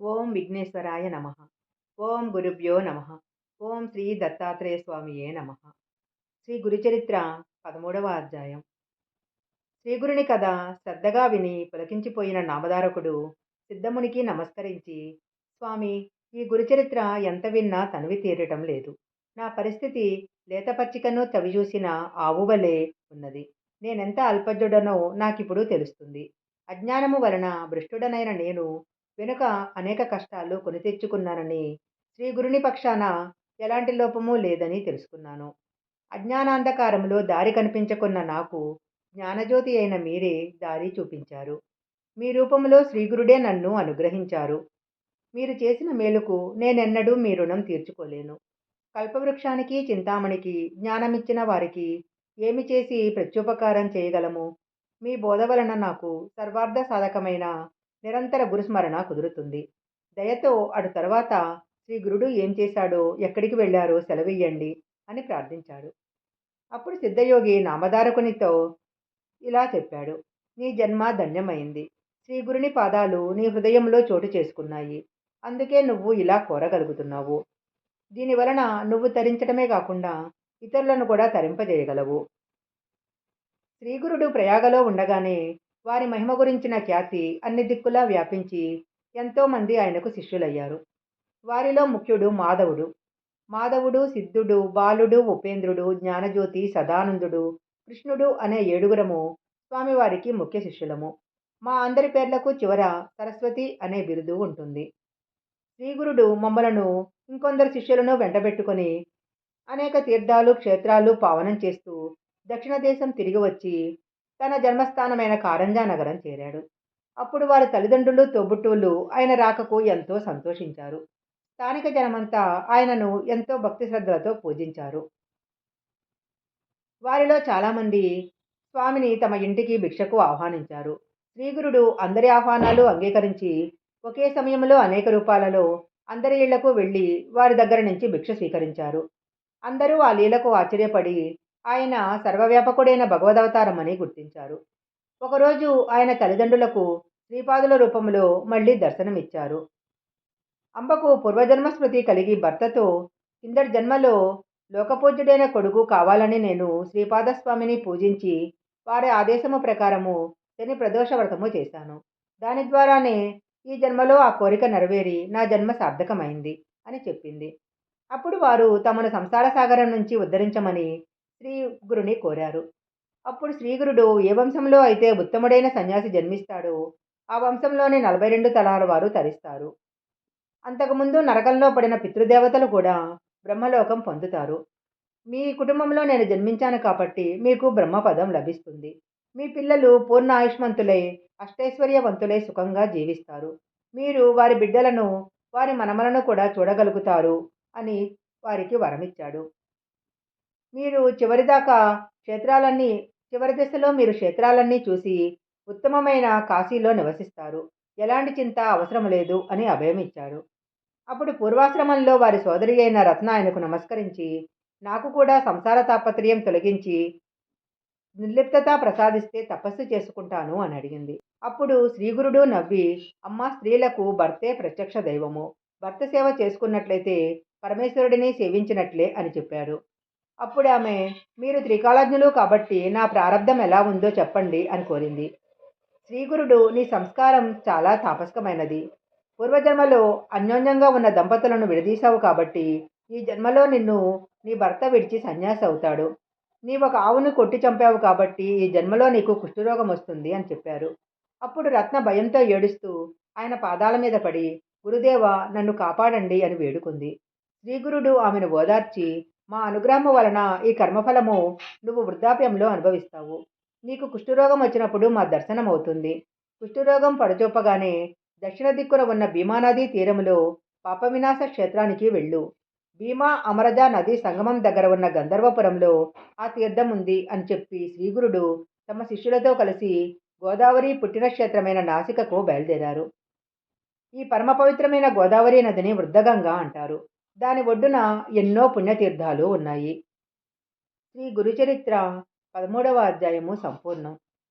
ఓం విఘ్నేశ్వరాయ నమ. ఓం గురుభ్యో నమ. ఓం శ్రీ దత్తాత్రేయ స్వామియే నమ. శ్రీ గురుచరిత్ర పదమూడవ అధ్యాయం. శ్రీగురుని కథ శ్రద్ధగా విని పులకించిపోయిన నామధారకుడు సిద్ధమునికి నమస్కరించి స్వామి ఈ గురుచరిత్ర ఎంత విన్నా తనివి తీరటం లేదు. నా పరిస్థితి లేతపచ్చికను తవిచూసిన ఆవువలే ఉన్నది. నేనెంత అల్పజుడనో నాకిప్పుడు తెలుస్తుంది. అజ్ఞానము వలన భ్రష్టుడనైన నేను వెనుక అనేక కష్టాలు కొని తెచ్చుకున్నానని శ్రీ గురుని పక్షాన ఎలాంటి లోపము లేదని తెలుసుకున్నాను. అజ్ఞానాంధకారంలో దారి కనిపించకున్న నాకు జ్ఞానజ్యోతి అయిన మీరే దారి చూపించారు. మీ రూపంలో శ్రీగురుడే నన్ను అనుగ్రహించారు. మీరు చేసిన మేలుకు నేనెన్నడూ మీ రుణం తీర్చుకోలేను. కల్పవృక్షానికి చింతామణికి జ్ఞానమిచ్చిన వారికి ఏమి చేసి ప్రత్యుపకారం చేయగలము? మీ బోధ వలన నాకు సర్వార్థ సాధకమైన నిరంతర గురుస్మరణ కుదురుతుంది. దయతో అటు తర్వాత శ్రీ గురుడు ఏం చేశాడో ఎక్కడికి వెళ్ళారో సెలవియ్యండి అని ప్రార్థించాడు. అప్పుడు సిద్ధయోగి నామధారకునితో ఇలా చెప్పాడు. నీ జన్మ ధన్యమైంది. శ్రీ గురుని పాదాలు నీ హృదయంలో చోటు చేసుకున్నాయి. అందుకే నువ్వు ఇలా కోరగలుగుతున్నావు. దీని వలన నువ్వు తరించడమే కాకుండా ఇతరులను కూడా తరింపజేయగలవు. శ్రీగురుడు ప్రయాగలో ఉండగానే వారి మహిమ గురించిన ఖ్యాతి అన్ని దిక్కులా వ్యాపించి ఎంతోమంది ఆయనకు శిష్యులయ్యారు. వారిలో ముఖ్యుడు మాధవుడు. మాధవుడు సిద్ధుడు బాలుడు ఉపేంద్రుడు జ్ఞానజ్యోతి సదానందుడు కృష్ణుడు అనే ఏడుగురము స్వామివారికి ముఖ్య శిష్యులము. మా అందరి పేర్లకు చివర సరస్వతి అనే బిరుదు ఉంటుంది. శ్రీగురుడు మమ్మలను ఇంకొందరు శిష్యులను వెంటబెట్టుకొని అనేక తీర్థాలు క్షేత్రాలు పావనం చేస్తూ దక్షిణ దేశం తిరిగి వచ్చి తన జన్మస్థానమైన కారంజా నగరం చేరాడు. అప్పుడు వారి తల్లిదండ్రులు తోబుట్టువులు ఆయన రాకకు ఎంతో సంతోషించారు. స్థానిక జనమంతా ఆయనను ఎంతో భక్తి శ్రద్ధలతో పూజించారు. వారిలో చాలామంది స్వామిని తమ ఇంటికి భిక్షకు ఆహ్వానించారు. శ్రీగురుడు అందరి ఆహ్వానాలు అంగీకరించి ఒకే సమయంలో అనేక రూపాలలో అందరి ఇళ్ళకు వెళ్ళి వారి దగ్గర నుంచి భిక్ష స్వీకరించారు. అందరూ ఆ లీలకు ఆశ్చర్యపడి ఆయన సర్వవ్యాపకుడైన భగవదవతారమని గుర్తించారు. ఒకరోజు ఆయన తల్లిదండ్రులకు శ్రీపాదుల రూపంలో మళ్ళీ దర్శనమిచ్చారు. అంబకు పూర్వజన్మ స్మృతి కలిగి భర్తతో కిందటి జన్మలో లోకపూజ్యుడైన కొడుకు కావాలని నేను శ్రీపాదస్వామిని పూజించి వారి ఆదేశము ప్రకారము శని ప్రదోష వ్రతము చేశాను. దాని ద్వారానే ఈ జన్మలో ఆ కోరిక నెరవేరి నా జన్మ సార్థకమైంది అని చెప్పింది. అప్పుడు వారు తమను సంసార సాగరం నుంచి ఉద్ధరించమని శ్రీగురుని కోరారు. అప్పుడు శ్రీగురుడు ఏ వంశంలో అయితే ఉత్తముడైన సన్యాసి జన్మిస్తాడో ఆ వంశంలోనే నలభై రెండు తలాల వారు తరిస్తారు. అంతకుముందు నరకంలో పడిన పితృదేవతలు కూడా బ్రహ్మలోకం పొందుతారు. మీ కుటుంబంలో నేను జన్మించాను కాబట్టి మీకు బ్రహ్మపదం లభిస్తుంది. మీ పిల్లలు పూర్ణ ఆయుష్మంతులై అష్టైశ్వర్యవంతులై సుఖంగా జీవిస్తారు. మీరు వారి బిడ్డలను వారి మనమలను కూడా చూడగలుగుతారు అని వారికి వరమిచ్చాడు. మీరు చివరిదాకా క్షేత్రాలన్నీ చివరి దశలో మీరు క్షేత్రాలన్నీ చూసి ఉత్తమమైన కాశీలో నివసిస్తారు. ఎలాంటి చింత అవసరం లేదు అని అభయం అప్పుడు పూర్వాశ్రమంలో వారి సోదరి అయిన రత్న ఆయనకు నమస్కరించి నాకు కూడా సంసార తాపత్రయం తొలగించి నిర్లిప్తత ప్రసాదిస్తే తపస్సు చేసుకుంటాను అని అడిగింది. అప్పుడు శ్రీగురుడు నవ్వి అమ్మ స్త్రీలకు భర్తే ప్రత్యక్ష దైవము. భర్త సేవ చేసుకున్నట్లయితే పరమేశ్వరుడిని సేవించినట్లే అని చెప్పాడు అప్పుడు ఆమె మీరు త్రికాలజ్ఞులు కాబట్టి నా ప్రారంధం ఎలా ఉందో చెప్పండి అని కోరింది. శ్రీగురుడు నీ సంస్కారం చాలా తాపస్కమైనది. పూర్వజన్మలో అన్యోన్యంగా ఉన్న దంపతులను విడదీశావు కాబట్టి ఈ జన్మలో నిన్ను నీ భర్త విడిచి సన్యాసి అవుతాడు. నీ ఒక ఆవును కొట్టి చంపావు కాబట్టి ఈ జన్మలో నీకు కుష్ఠరోగం వస్తుంది అని చెప్పారు. అప్పుడు రత్న భయంతో ఏడుస్తూ ఆయన పాదాల మీద పడి గురుదేవ నన్ను కాపాడండి అని వేడుకుంది. శ్రీగురుడు ఆమెను ఓదార్చి మా అనుగ్రహం వలన ఈ కర్మఫలము నువ్వు వృద్ధాప్యంలో అనుభవిస్తావు. నీకు కుష్ఠరోగం వచ్చినప్పుడు మా దర్శనం అవుతుంది కుష్ఠరోగం పడచూపగానే దక్షిణ దిక్కున ఉన్న భీమానదీ తీరములో పాపవినాశ క్షేత్రానికి వెళ్ళు. భీమా అమరజ నది సంగమం దగ్గర ఉన్న గంధర్వపురంలో ఆ తీర్థం ఉంది అని చెప్పి శ్రీగురుడు తమ శిష్యులతో కలిసి గోదావరి పుట్టిన క్షేత్రమైన నాసికకు బయలుదేరారు. ఈ పరమ పవిత్రమైన గోదావరి నదిని వృద్ధగంగా అంటారు. దాని ఒడ్డున ఎన్నో పుణ్యతీర్థాలు ఉన్నాయి. శ్రీ గురుచరిత్ర పదమూడవ అధ్యాయము సంపూర్ణం.